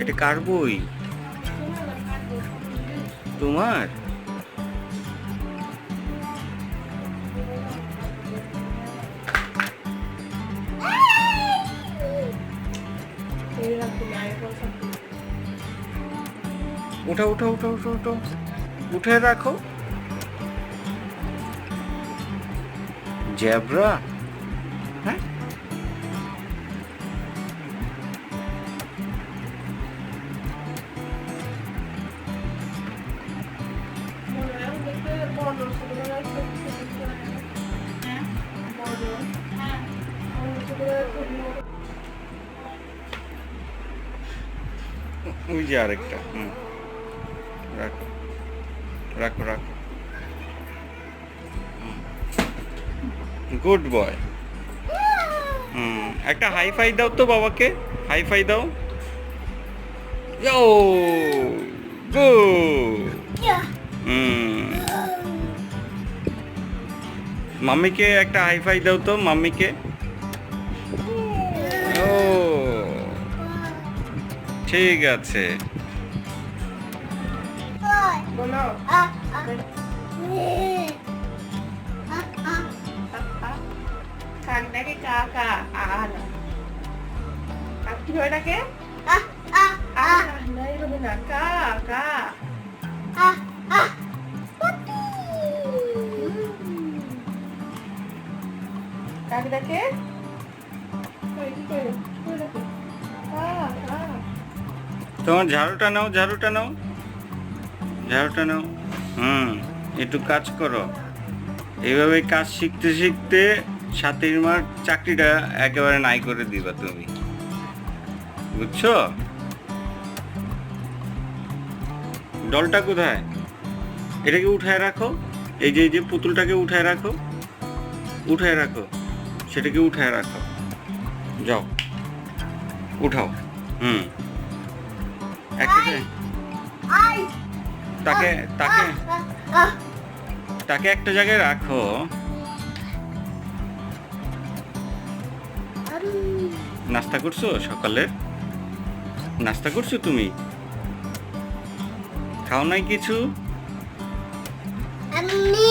এটা কার বই? তোমার? উঠা উঠা উঠা উঠা উঠো উঠে রাখো জ্যাবরা। হ্যাঁ? ওই যে আরেকটা রাখো রাখো রাখো। Good boy. হুম, একটা হাই ফাই দাও তো বাবাকে হাই ফাই দাও। ইয়ো! মাম্মিকে একটা হাই ফাই দাও তো, মাম্মিকে। ও, ঠিক আছে। বলো। কাক আর কাক কি হয় আ না এরকম কা কা ডাকে ওই কি করে কি করে ডাকে কা কা তোমার ঝাড়ুটা নাও ঝাড়ুটা নাও। ঝাড়ুটা নাও। হুম, একটু কাজ করো। এইভাবে কাজ শিখতে শিখতে সাথীর মার চাকরিটা একেবারে নাই করে দিবা তুমি। বুঝছ? ডলটা কোথায়? এটাকে উঠায় রাখো। এই যে এই যে পুতুলটাকে উঠায় রাখো। উঠায় রাখো। সেটাকে উঠায় রাখো। যাও। উঠাও। হুম। তাকে তাকে তাকে একটা জায়গায় রাখো। নাস্তা করছ সকালে? নাস্তা করছ তুমি? খাও নাই কিছু? আমি